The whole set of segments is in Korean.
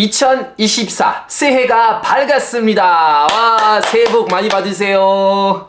2024 새해가 밝았습니다. 와, 새해 복 많이 받으세요.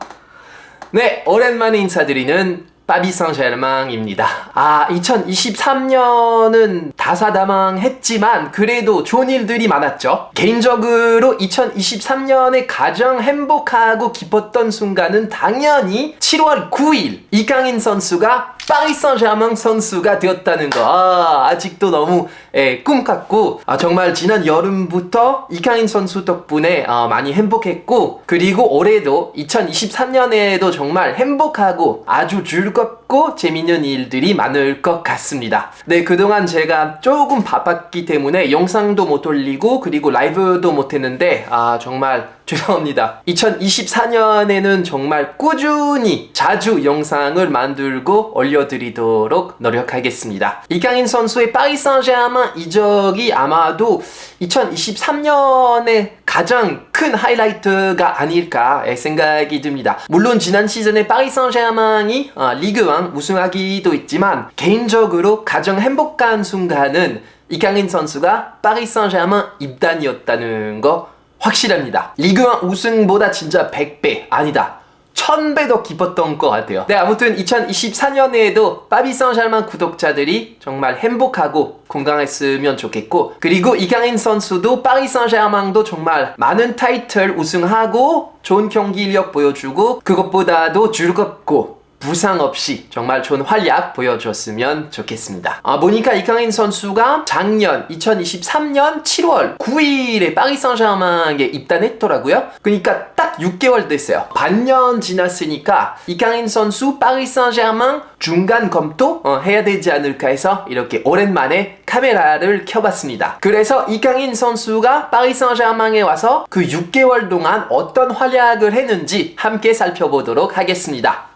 네, 오랜만에 인사드리는 파비 상제르망입니다. 아, 2023년은 다사다망했지만 그래도 좋은 일들이 많았죠. 개인적으로 2023년에 가장 행복하고 기뻤던 순간은 당연히 7월 9일 이강인 선수가 파리 생제르맹 선수가 되었다는 거. 아, 아직도 너무 예, 꿈 같고 아, 정말 지난 여름부터 이강인 선수 덕분에 어, 많이 행복했고 그리고 올해도 2023년에도 정말 행복하고 아주 즐겁 고 재밌는 일들이 많을 것 같습니다. 네, 그동안 제가 조금 바빴기 때문에 영상도 못 올리고 그리고 라이브도 못 했는데 아, 정말 죄송합니다. 2024년에는 정말 꾸준히 자주 영상을 만들고 올려드리도록 노력하겠습니다. 이강인 선수의 파리 생제르맹 이적이 아마도 2023년에 가장 큰 하이라이트가 아닐까 생각이 듭니다. 물론 지난 시즌에 파리 생제르맹이 어, 리그1 우승하기도 했지만 개인적으로 가장 행복한 순간은 이강인 선수가 파리 생제르맹 입단이었다는 거 확실합니다. 리그1 우승보다 진짜 100배 아니다. 1000배 더 기뻤던 것 같아요. 네, 아무튼 2024년에도 파비 생제르맹 구독자들이 정말 행복하고 건강했으면 좋겠고 그리고 이강인 선수도 파리 생제르맹도 정말 많은 타이틀 우승하고 좋은 경기력 보여주고 그것보다도 즐겁고 부상 없이 정말 좋은 활약 보여줬으면 좋겠습니다. 아, 보니까 이강인 선수가 작년 2023년 7월 9일에 파리 생제르맹에 입단했더라고요. 그러니까 딱 6개월 됐어요. 반년 지났으니까 이강인 선수 파리 생제르맹 중간 검토 어, 해야 되지 않을까 해서 이렇게 오랜만에 카메라를 켜봤습니다. 그래서 이강인 선수가 파리 생제르맹에 와서 그 6개월 동안 어떤 활약을 했는지 함께 살펴보도록 하겠습니다.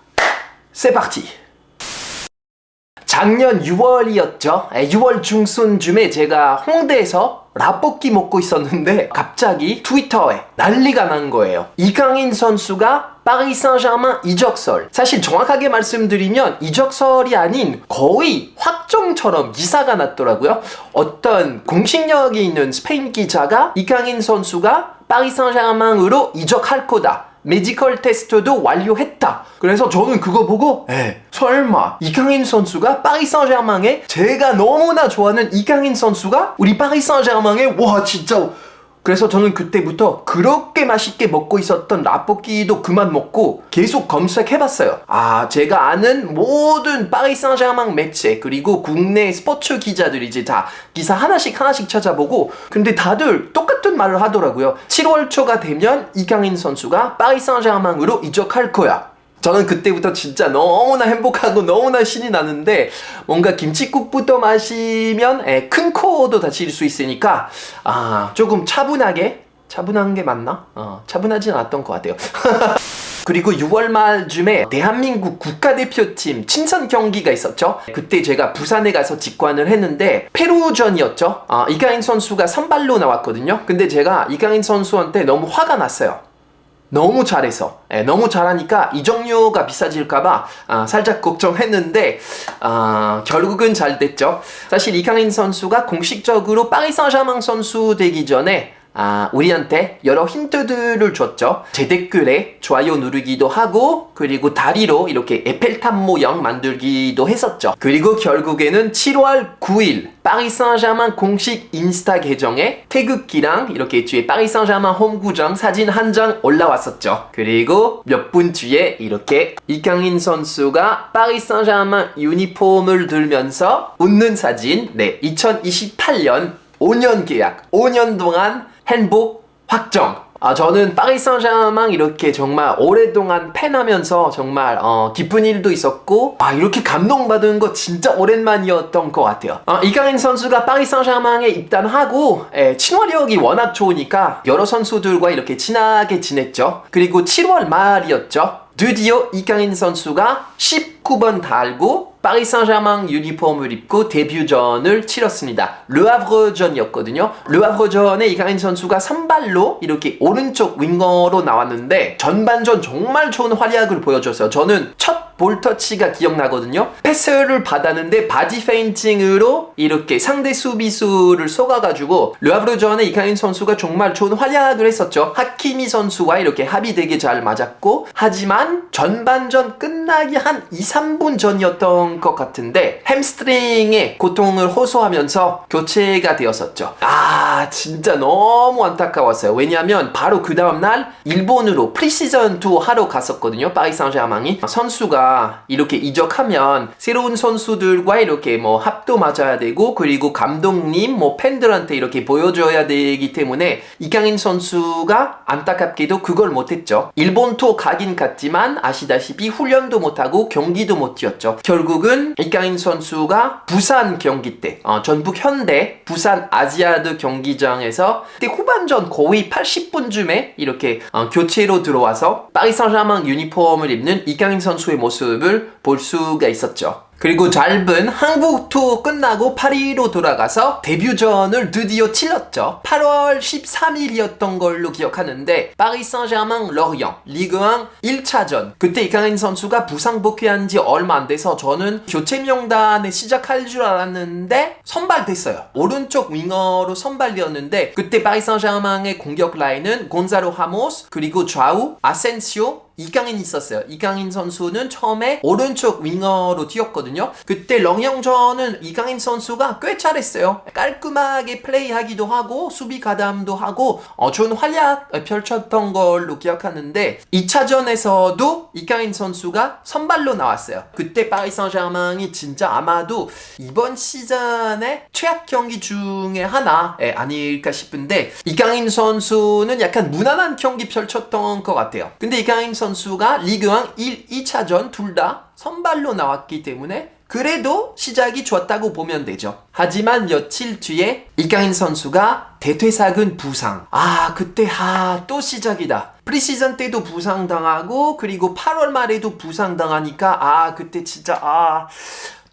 C'est parti. 작년 6월이었죠. 6월 중순쯤에 제가 홍대에서 라볶이 먹고 있었는데 갑자기 트위터에 난리가 난 거예요. 이강인 선수가 파리 생제르맹 이적설. 사실 정확하게 말씀드리면 이적설이 아닌 거의 확정처럼 기사가 났더라고요. 어떤 공식력이 있는 스페인 기자가 이강인 선수가 파리 생제르맹으로 이적할 거다. 메디컬 테스트도 완료했다. 그래서 저는 그거 보고 에 설마 이강인 선수가 파리 생제르맹에 제가 너무나 좋아하는 이강인 선수가 우리 파리 생제르맹에 와 진짜 그래서 저는 그때부터 그렇게 맛있게 먹고 있었던 라볶이도 그만 먹고 계속 검색해봤어요. 아, 제가 아는 모든 파리 생제르맹 매체 그리고 국내 스포츠 기자들이 이제 다 기사 하나씩 하나씩 찾아보고 근데 다들 똑같은 말을 하더라고요. 7월 초가 되면 이강인 선수가 파리 생제르맹으로 이적할 거야. 저는 그때부터 진짜 너무나 행복하고 너무나 신이 나는데 뭔가 김치국부터 마시면 에, 큰 코도 다칠 수 있으니까 아 조금 차분하게 차분한 게 맞나? 어, 차분하진 않았던 것 같아요. 그리고 6월 말쯤에 대한민국 국가대표팀 친선 경기가 있었죠. 그때 제가 부산에 가서 직관을 했는데 페루전이었죠. 아, 이강인 선수가 선발로 나왔거든요. 근데 제가 이강인 선수한테 너무 화가 났어요. 너무 잘해서 예, 너무 잘하니까 이적료가 비싸질까봐 아, 살짝 걱정했는데 아, 결국은 잘 됐죠. 사실 이강인 선수가 공식적으로 파리 생제르맹 선수 되기 전에 아, 우리한테 여러 힌트들을 줬죠. 제 댓글에 좋아요 누르기도 하고, 그리고 다리로 이렇게 에펠탑 모양 만들기도 했었죠. 그리고 결국에는 7월 9일, 파리 생제르맹 공식 인스타 계정에 태극기랑 이렇게 뒤에 파리 생제르맹 홈구장 사진 한 장 올라왔었죠. 그리고 몇 분 뒤에 이렇게 이강인 선수가 파리 생제르맹 유니폼을 들면서 웃는 사진, 네, 2028년 5년 계약, 5년 동안 행복 확정. 아, 저는 파리 생제르맹 이렇게 정말 오랫동안 팬하면서 정말 어, 기쁜 일도 있었고 아 이렇게 감동받은 거 진짜 오랜만이었던 것 같아요. 어, 이강인 선수가 파리 생제르맹에 입단하고 에, 친화력이 워낙 좋으니까 여러 선수들과 이렇게 친하게 지냈죠. 그리고 7월 말이었죠. 드디어 이강인 선수가 19번 달고 파리 생제르맹 유니폼을 입고 데뷔전을 치렀습니다. 르하브르전이었거든요. 르하브르전에 이강인 선수가 선발로 이렇게 오른쪽 윙어로 나왔는데 전반전 정말 좋은 활약을 보여줬어요. 저는 첫 볼터치가 기억나거든요. 패스를 받았는데 바디 페인팅으로 이렇게 상대 수비수를 속아가지고 르하브르전에 이강인 선수가 정말 좋은 활약을 했었죠. 하키미 선수와 이렇게 합의되게 잘 맞았고 하지만 전반전 끝나기 한 2, 3분 전이었던 것 같은데 햄스트링의 고통을 호소하면서 교체가 되었었죠. 아 진짜 너무 안타까웠어요. 왜냐하면 바로 그 다음날 일본으로 프리시즌 투 하러 갔었거든요. 파리 상제르맹이 선수가 이렇게 이적하면 새로운 선수들과 이렇게 뭐 합도 맞아야 되고 그리고 감독님 뭐 팬들한테 이렇게 보여줘야 되기 때문에 이강인 선수가 안타깝게도 그걸 못했죠. 일본 투어 가긴 갔지만 아시다시피 훈련도 못하고 경기도 못 뛰었죠. 결국 은 이강인 선수가 부산 경기 때 어, 전북 현대 부산 아지아드 경기장에서 그때 후반전 거의 80분쯤에 이렇게 어, 교체로 들어와서 파리 생제르맹 유니폼을 입는 이강인 선수의 모습을 볼 수가 있었죠. 그리고 짧은 한국 투어 끝나고 파리로 돌아가서 데뷔전을 드디어 치렀죠. 8월 13일이었던 걸로 기억하는데 파리 생제르맹 러리앙 리그1 1차전 그때 이강인 선수가 부상 복귀한 지 얼마 안 돼서 저는 교체 명단에 시작할 줄 알았는데 선발됐어요. 오른쪽 윙어로 선발되었는데 그때 파리 생제르맹의 공격 라인은 곤자로 하모스 그리고 좌우 아센시오 이강인 있었어요. 이강인 선수는 처음에 오른쪽 윙어로 뛰었거든요. 그때 렁영전은 이강인 선수가 꽤 잘했어요. 깔끔하게 플레이하기도 하고 수비 가담도 하고 어, 좋은 활약 펼쳤던 걸로 기억하는데 2차전에서도 이강인 선수가 선발로 나왔어요. 그때 파리 생제르맹이 진짜 아마도 이번 시즌의 최악 경기 중에 하나 예, 아닐까 싶은데 이강인 선수는 약간 무난한 경기 펼쳤던 것 같아요. 근데 이강인 선수 가 리그왕 1, 2차전 둘 다 선발로 나왔기 때문에 그래도 시작이 좋았다고 보면 되죠. 하지만 며칠 뒤에 이강인 선수가 대퇴사근 부상. 아, 그때 아, 또 시작이다. 프리시즌 때도 부상 당하고 그리고 8월 말에도 부상 당하니까 아, 그때 진짜 아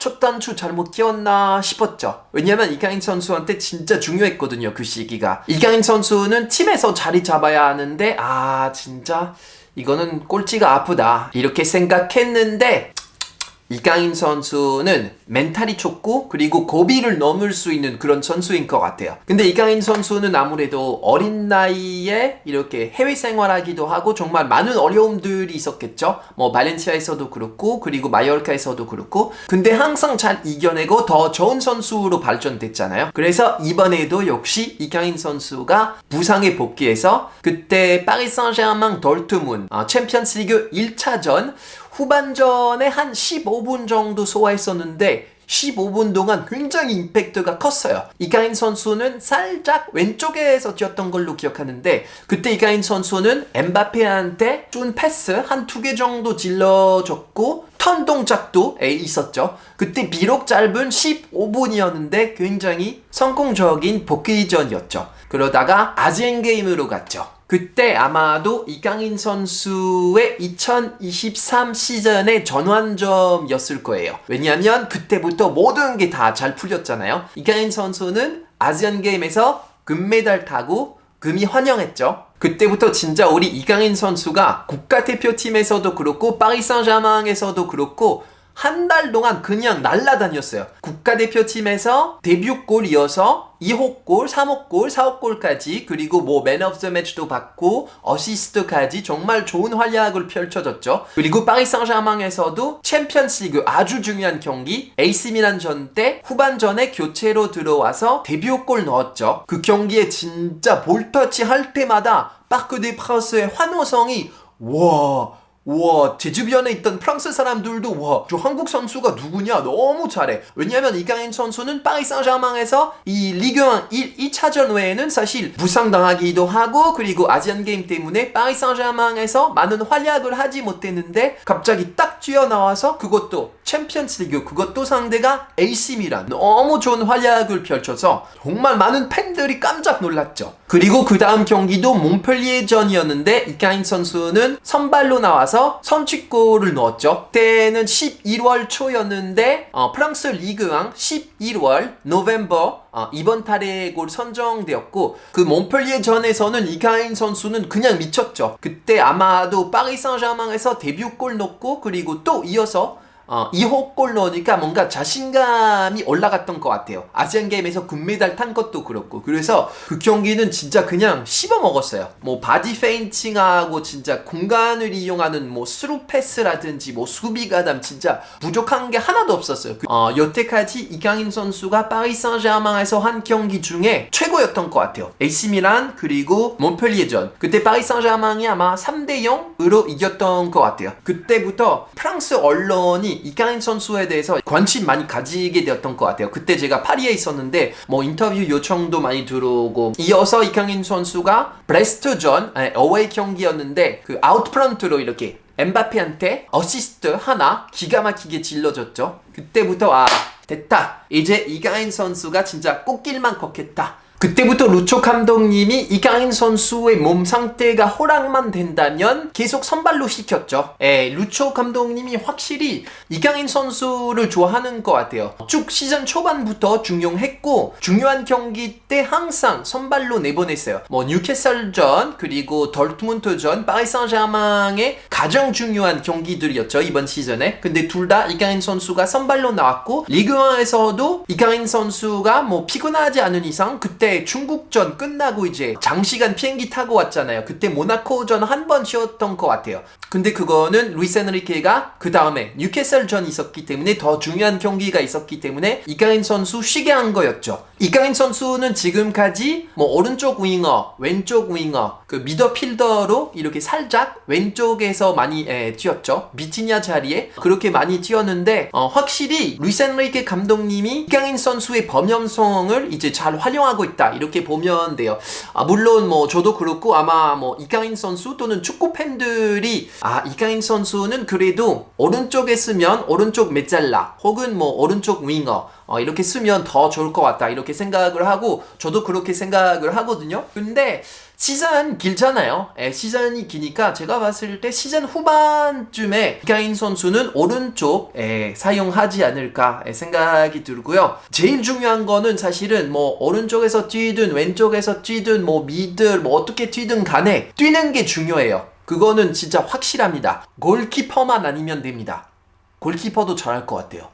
첫 단추 잘못 끼웠나 싶었죠. 왜냐면 이강인 선수한테 진짜 중요했거든요. 그 시기가. 이강인 선수는 팀에서 자리 잡아야 하는데 아 진짜 이거는 꼴찌가 아프다. 이렇게 생각했는데 이강인 선수는 멘탈이 좋고 그리고 고비를 넘을 수 있는 그런 선수인 것 같아요. 근데 이강인 선수는 아무래도 어린 나이에 이렇게 해외 생활하기도 하고 정말 많은 어려움들이 있었겠죠. 뭐 발렌시아에서도 그렇고 그리고 마요르카에서도 그렇고 근데 항상 잘 이겨내고 더 좋은 선수로 발전됐잖아요. 그래서 이번에도 역시 이강인 선수가 부상에 복귀해서 그때 파리 생제르맹 돌트문 어, 챔피언스리그 1차전 후반전에 한 15분 정도 소화했었는데 15분 동안 굉장히 임팩트가 컸어요. 이가인 선수는 살짝 왼쪽에서 뛰었던 걸로 기억하는데 그때 이가인 선수는 엠바페한테 준 패스 한 두 개 정도 질러줬고 턴 동작도 있었죠. 그때 비록 짧은 15분이었는데 굉장히 성공적인 복귀전이었죠. 그러다가 아시안 게임으로 갔죠. 그때 아마도 이강인 선수의 2023 시즌의 전환점이었을 거예요. 왜냐하면 그때부터 모든 게 다 잘 풀렸잖아요. 이강인 선수는 아시안 게임에서 금메달 타고 금이 환영했죠. 그때부터 진짜 우리 이강인 선수가 국가대표팀에서도 그렇고 파리 생제르맹에서도 그렇고 한 달 동안 그냥 날라다녔어요. 국가대표팀에서 데뷔골 이어서 2호 골, 3호 골, 4호 골까지 그리고 뭐 맨 오브 더 매치도 받고 어시스트까지 정말 좋은 활약을 펼쳐졌죠. 그리고 파리 생제르맹에서도 챔피언스리그 아주 중요한 경기 AC 미란전 때 후반전에 교체로 들어와서 데뷔골 넣었죠. 그 경기에 진짜 볼터치 할 때마다 파크 데 프랑스의 환호성이 와 와, 제 주변에 있던 프랑스 사람들도 와, 저 한국 선수가 누구냐? 너무 잘해. 왜냐면 이강인 선수는 파리 생제르맹에서 이 리그1 1, 2차전 외에는 사실 부상당하기도 하고 그리고 아시안 게임 때문에 파리 생제르맹에서 많은 활약을 하지 못했는데 갑자기 딱 뛰어나와서 그것도 챔피언스 리그 그것도 상대가 AC 미란 너무 좋은 활약을 펼쳐서 정말 많은 팬들이 깜짝 놀랐죠. 그리고 그 다음 경기도 몽펠리에전이었는데 이강인 선수는 선발로 나와서 들어가서 선취골을 넣었죠. 그때는 11월 초였는데 어, 프랑스 리그왕 11월 노벰버 어, 이번 달에 골 선정되었고 그 몬펠리에 전에서는 이가인 선수는 그냥 미쳤죠. 그때 아마도 파리 생제르맹에서 데뷔골 넣고 그리고 또 이어서 어, 2호 골 넣으니까 뭔가 자신감이 올라갔던 것 같아요. 아시안 게임에서 금메달 탄 것도 그렇고. 그래서 그 경기는 진짜 그냥 씹어 먹었어요. 뭐 바디 페인팅하고 진짜 공간을 이용하는 뭐 스루 패스라든지 뭐 수비 가담 진짜 부족한 게 하나도 없었어요. 그- 어, 여태까지 이강인 선수가 파리 생제르맹에서 한 경기 중에 최고였던 것 같아요. AC 미란 그리고 몬펠리에전. 그때 파리 생제르맹이 아마 3대 0으로 이겼던 것 같아요. 그때부터 프랑스 언론이 이강인 선수에 대해서 관심 많이 가지게 되었던 것 같아요. 그때 제가 파리에 있었는데 뭐 인터뷰 요청도 많이 들어오고 이어서 이강인 선수가 브레스트전 아니, 어웨이 경기였는데 그 아웃프런트로 이렇게 엠바페한테 어시스트 하나 기가 막히게 질러줬죠. 그때부터 아 됐다. 이제 이강인 선수가 진짜 꽃길만 걷겠다. 그때부터 루초 감독님이 이강인 선수의 몸 상태가 호락만 된다면 계속 선발로 시켰죠. 예, 루초 감독님이 확실히 이강인 선수를 좋아하는 것 같아요. 쭉 시즌 초반부터 중용했고 중요한 경기 때 항상 선발로 내보냈어요. 뭐 뉴캐슬전 그리고 덜트문트전 파리 생제르맹의 가장 중요한 경기들이었죠 이번 시즌에. 근데 둘 다 이강인 선수가 선발로 나왔고 리그원에서도 이강인 선수가 뭐 피곤하지 않은 이상 그때 중국전 끝나고 이제 장시간 비행기 타고 왔잖아요. 그때 모나코전 한 번 쉬었던 것 같아요. 근데 그거는 루이스 엔리케가 그 다음에 뉴캐슬전 있었기 때문에 더 중요한 경기가 있었기 때문에 이강인 선수 쉬게 한 거였죠. 이강인 선수는 지금까지 뭐 오른쪽 윙어, 왼쪽 윙어, 그 미더필더로 이렇게 살짝 왼쪽에서 많이 에, 뛰었죠. 비티냐 자리에 그렇게 많이 뛰었는데 어, 확실히 루이스 엔리케 감독님이 이강인 선수의 범용성을 이제 잘 활용하고 있다 이렇게 보면 돼요. 아, 물론 뭐 저도 그렇고 아마 뭐 이강인 선수 또는 축구 팬들이 아 이강인 선수는 그래도 오른쪽에 쓰면 오른쪽 메잘라 혹은 뭐 오른쪽 윙어 어, 이렇게 쓰면 더 좋을 것 같다 이렇게 생각을 하고 저도 그렇게 생각을 하거든요. 근데 시즌 길잖아요. 예, 시즌이 기니까 제가 봤을 때 시즌 후반쯤에 이강인 선수는 오른쪽 에 사용하지 않을까 예, 생각이 들고요. 제일 중요한 거는 사실은 뭐 오른쪽에서 뛰든 왼쪽에서 뛰든 뭐 미들 뭐 어떻게 뛰든 간에 뛰는 게 중요해요. 그거는 진짜 확실합니다. 골키퍼만 아니면 됩니다. 골키퍼도 잘할 것 같아요.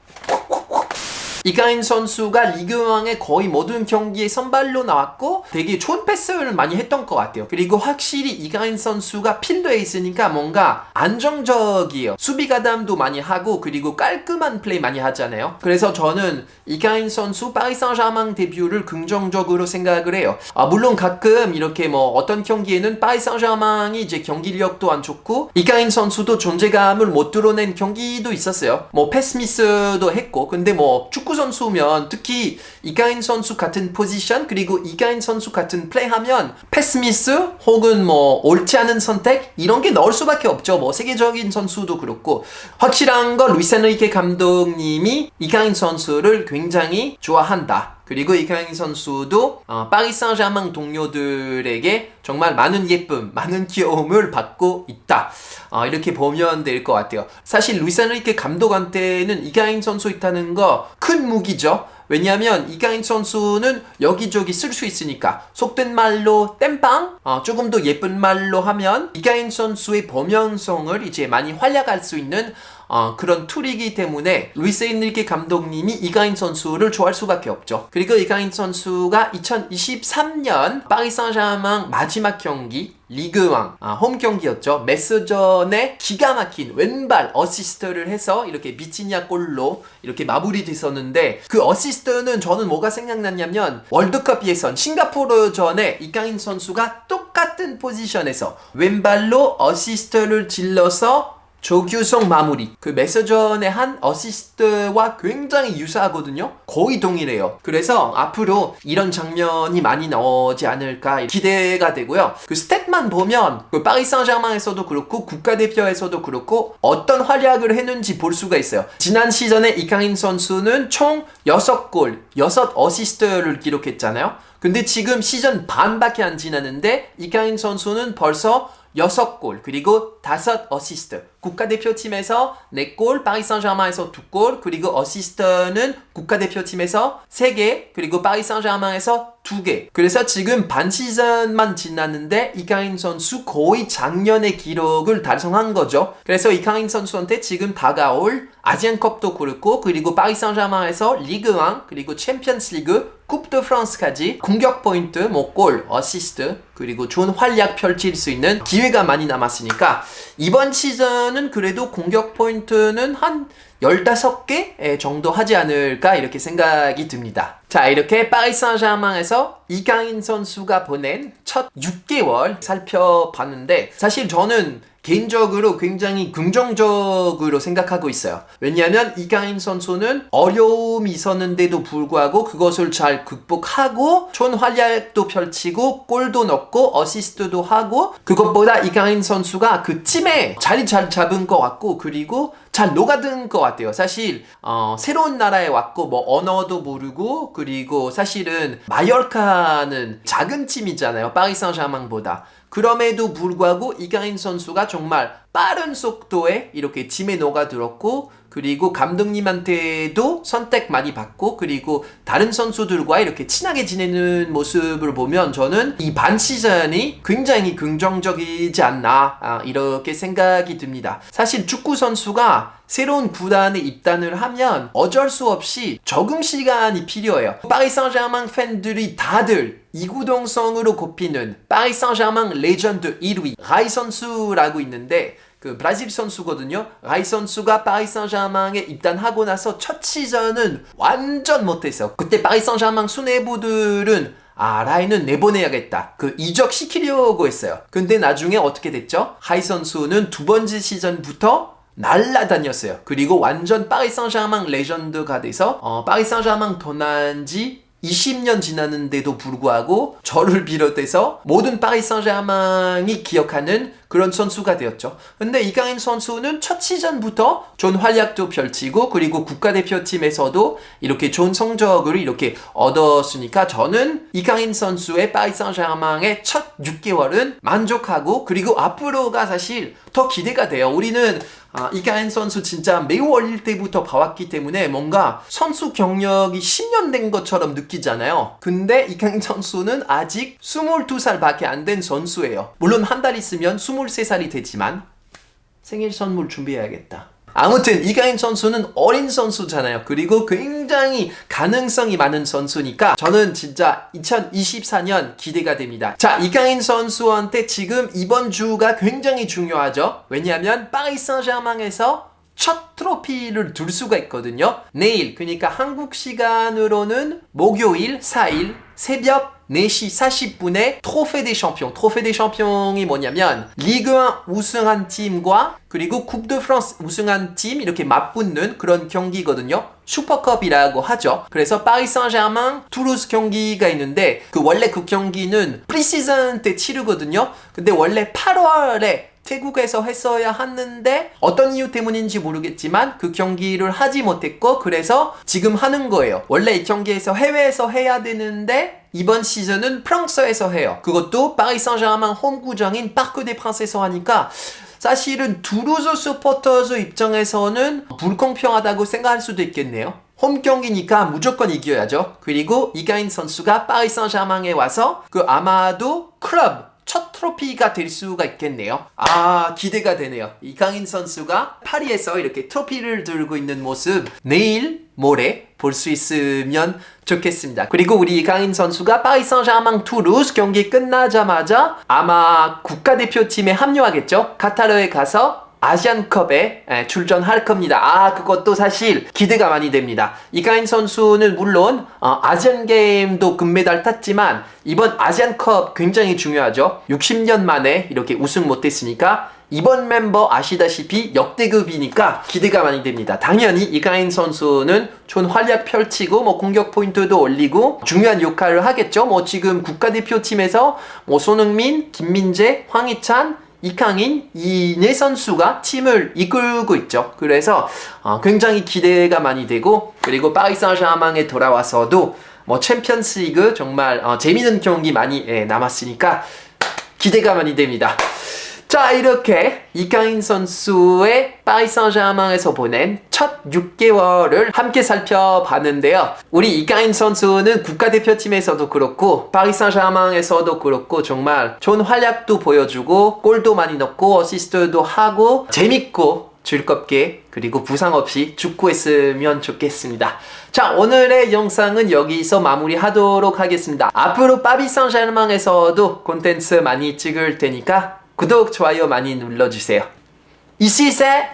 이가인 선수가 리그왕의 거의 모든 경기에 선발로 나왔고 되게 좋은 패스를 많이 했던 것 같아요. 그리고 확실히 이가인 선수가 필드에 있으니까 뭔가 안정적이에요. 수비 가담도 많이 하고 그리고 깔끔한 플레이 많이 하잖아요. 그래서 저는 이가인 선수 파리 생제르맹 데뷔를 긍정적으로 생각을 해요. 아, 물론 가끔 이렇게 뭐 어떤 경기에는 파리 생제르맹이 이제 경기력도 안 좋고 이가인 선수도 존재감을 못 드러낸 경기도 있었어요. 뭐 패스미스도 했고 근데 뭐 축구 선수면 특히 이가인 선수 같은 포지션 그리고 이가인 선수 같은 플레이하면 패스미스 혹은 뭐 옳지 않은 선택 이런 게 넣을 수밖에 없죠. 뭐 세계적인 선수도 그렇고 확실한 건 루이스 엔리케 감독님이 이가인 선수를 굉장히 좋아한다. 그리고 이강인 선수도 어, 파리 생제르맹 동료들에게 정말 많은 예쁨, 많은 귀여움을 받고 있다. 어, 이렇게 보면 될 것 같아요. 사실 루이스 엔리케 감독한테는 이강인 선수 있다는 거 큰 무기죠. 왜냐하면 이강인 선수는 여기저기 쓸 수 있으니까 속된 말로 땜빵 어, 조금 더 예쁜 말로 하면 이강인 선수의 범용성을 이제 많이 활약할 수 있는 어, 그런 툴이기 때문에 루이스 엔리케 감독님이 이강인 선수를 좋아할 수밖에 없죠. 그리고 이강인 선수가 2023년 파리 생제르맹 마지막 경기 리그왕 아, 홈 경기였죠. 메스전에 기가 막힌 왼발 어시스트를 해서 이렇게 비치냐 골로 이렇게 마무리됐었는데 그 어시스트는 저는 뭐가 생각났냐면 월드컵 예선 싱가포르 전에 이강인 선수가 똑같은 포지션에서 왼발로 어시스트를 질러서 조규성 마무리. 그 메서전의 한 어시스트와 굉장히 유사하거든요. 거의 동일해요. 그래서 앞으로 이런 장면이 많이 나오지 않을까 기대가 되고요. 그 스탯만 보면 그 파리 생제르맹에서도 그렇고 국가대표에서도 그렇고 어떤 활약을 했는지 볼 수가 있어요. 지난 시즌에 이강인 선수는 총 6골 6 어시스트를 기록했잖아요. 근데 지금 시즌 반밖에 안 지났는데 이강인 선수는 벌써 6골 그리고 5 어시스트. 국가대표팀에서 4골 파리 생제르맹에서 2골 그리고 어시스트는 국가대표팀에서 3개 그리고 파리 생제르맹에서 2개. 그래서 지금 반 시즌만 지났는데 이강인 선수 거의 작년의 기록을 달성한 거죠. 그래서 이강인 선수한테 지금 다가올 아시안컵도 그렇고 그리고 파리 생제르맹에서 리그1 그리고 챔피언스 리그 쿱드 프랑스까지 공격 포인트, 뭐 골, 어시스트 그리고 좋은 활약 펼칠 수 있는 기회가 많이 남았으니까 이번 시즌은 그래도 공격 포인트는 한 15개 정도 하지 않을까 이렇게 생각이 듭니다. 자, 이렇게 파리 생제르맹에서 이강인 선수가 보낸 첫 6개월 살펴봤는데 사실 저는 개인적으로 굉장히 긍정적으로 생각하고 있어요. 왜냐하면 이강인 선수는 어려움이 있었는데도 불구하고 그것을 잘 극복하고 좋은 활약도 펼치고 골도 넣고 어시스트도 하고 그것보다 이강인 선수가 그 팀에 자리 잘 잡은 것 같고 그리고 잘 녹아든 것 같아요. 사실 어, 새로운 나라에 왔고 뭐 언어도 모르고 그리고 사실은 마요르카는 작은 팀이잖아요. 파리 생제르맹보다. 그럼에도 불구하고 이강인 선수가 정말 빠른 속도에 이렇게 짐에 녹아들었고 그리고 감독님한테도 선택 많이 받고 그리고 다른 선수들과 이렇게 친하게 지내는 모습을 보면 저는 이 반 시즌이 굉장히 긍정적이지 않나 아, 이렇게 생각이 듭니다. 사실 축구 선수가 새로운 구단에 입단을 하면 어쩔 수 없이 적응 시간이 필요해요. 파리 생제르맹 팬들이 다들 이구동성으로 꼽히는 파리 생제르맹 레전드 1위 라이 선수라고 있는데 그 브라질 선수거든요. 라이 선수가 파리 생제르맹에 입단하고 나서 첫 시즌은 완전 못했어요. 그때 파리 생제르맹 수뇌부들은 아, 라이는 내보내야겠다. 그 이적 시키려고 했어요. 근데 나중에 어떻게 됐죠? 하이 선수는 두 번째 시즌부터 날라다녔어요. 그리고 완전 파리 생제르맹 레전드가 돼서 어, 파리 생제르맹 떠난 지 20년 지났는데도 불구하고 저를 비롯해서 모든 파리 생제르맹이 기억하는 그런 선수가 되었죠. 근데 이강인 선수는 첫 시즌부터 좋은 활약도 펼치고 그리고 국가대표팀에서도 이렇게 좋은 성적을 이렇게 얻었으니까 저는 이강인 선수의 생제르맹의 첫 6개월은 만족하고 그리고 앞으로가 사실 더 기대가 돼요. 우리는 아, 이강인 선수 진짜 매우 어릴 때부터 봐왔기 때문에 뭔가 선수 경력이 10년 된 것처럼 느끼잖아요. 근데 이강인 선수는 아직 22살밖에 안 된 선수예요. 물론 한 달 있으면 23살이 되지만 생일 선물 준비해야겠다. 아무튼 이강인 선수는 어린 선수잖아요. 그리고 굉장히 가능성이 많은 선수니까 저는 진짜 2024년 기대가 됩니다. 자, 이강인 선수한테 지금 이번 주가 굉장히 중요하죠. 왜냐하면 파리 생제르맹에서 첫 트로피를 둘 수가 있거든요. 내일, 그러니까 한국 시간으로는 목요일 4일 새벽 4시 40분에 트로페 대 champions. 트로페 대 champions이 뭐냐면 리그1 우승한 팀과 그리고 쿱드 프랑스 우승한 팀 이렇게 맞붙는 그런 경기거든요. 슈퍼컵이라고 하죠. 그래서 파리 생제르맹 투루스 경기가 있는데 그 원래 그 경기는 프리시즌 때 치르거든요. 근데 원래 8월에 태국에서 했어야 했는데 어떤 이유 때문인지 모르겠지만 그 경기를 하지 못했고 그래서 지금 하는 거예요. 원래 이 경기에서 해외에서 해야 되는데 이번 시즌은 프랑스에서 해요. 그것도 파리 생제르맹 홈구장인 파크 데 프랑스에서 하니까 사실은 두루즈 서포터즈 입장에서는 불공평하다고 생각할 수도 있겠네요. 홈 경기니까 무조건 이겨야죠. 그리고 이가인 선수가 파리 생제르맹에 와서 그 아마도 클럽 첫 트로피가 될 수가 있겠네요. 아, 기대가 되네요. 이강인 선수가 파리에서 이렇게 트로피를 들고 있는 모습 내일 모레 볼 수 있으면 좋겠습니다. 그리고 우리 이강인 선수가 파리 생제르맹 투루스 경기 끝나자마자 아마 국가대표팀에 합류하겠죠. 카타르에 가서 아시안컵에 출전할 겁니다. 아, 그것도 사실 기대가 많이 됩니다. 이가인 선수는 물론 어, 아시안 게임도 금메달 탔지만 이번 아시안컵 굉장히 중요하죠. 60년 만에 이렇게 우승 못했으니까 이번 멤버 아시다시피 역대급이니까 기대가 많이 됩니다. 당연히 이가인 선수는 좋은 활약 펼치고 뭐 공격 포인트도 올리고 중요한 역할을 하겠죠. 뭐 지금 국가대표팀에서 뭐 손흥민, 김민재, 황희찬 이강인, 이네 선수가 팀을 이끌고 있죠. 그래서 어, 굉장히 기대가 많이 되고 그리고 파리 생제르맹에 돌아와서도 뭐 챔피언스리그 정말 어, 재미있는 경기 많이 예, 남았으니까 기대가 많이 됩니다. 자, 이렇게 이강인 선수의 생제르맹에서 보낸 첫 6개월을 함께 살펴봤는데요. 우리 이강인 선수는 국가대표팀에서도 그렇고 생제르맹에서도 그렇고 정말 좋은 활약도 보여주고 골도 많이 넣고 어시스트도 하고 재밌고 즐겁게 그리고 부상 없이 축구했으면 좋겠습니다. 자 오늘의 영상은 여기서 마무리하도록 하겠습니다. 앞으로 생제르맹에서도 콘텐츠 많이 찍을 테니까 구독 좋아요 많이 눌러주세요. Ici c'est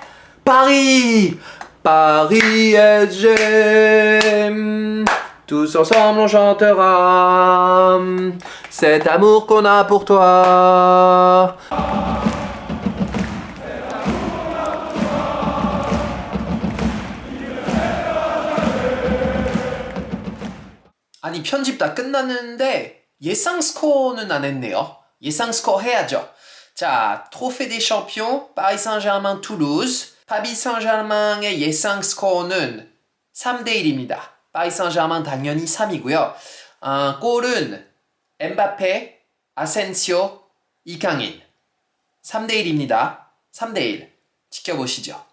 Paris, Paris SGM. Tous ensemble on chantera cet amour qu'on a pour toi. 아니 편집 다 끝났는데 예상 스코어는 안 했네요. 예상 스코어 해야죠. 자, 트로페 des champions, 파리 생제르맹 투루즈. 파리 생제르맹의 예상 스코어는 3대 1입니다. 파리 생제르맹 당연히 3이고요. 아, 골은 엠바페, 아센시오, 이강인. 3대 1입니다. 3대 1. 지켜보시죠.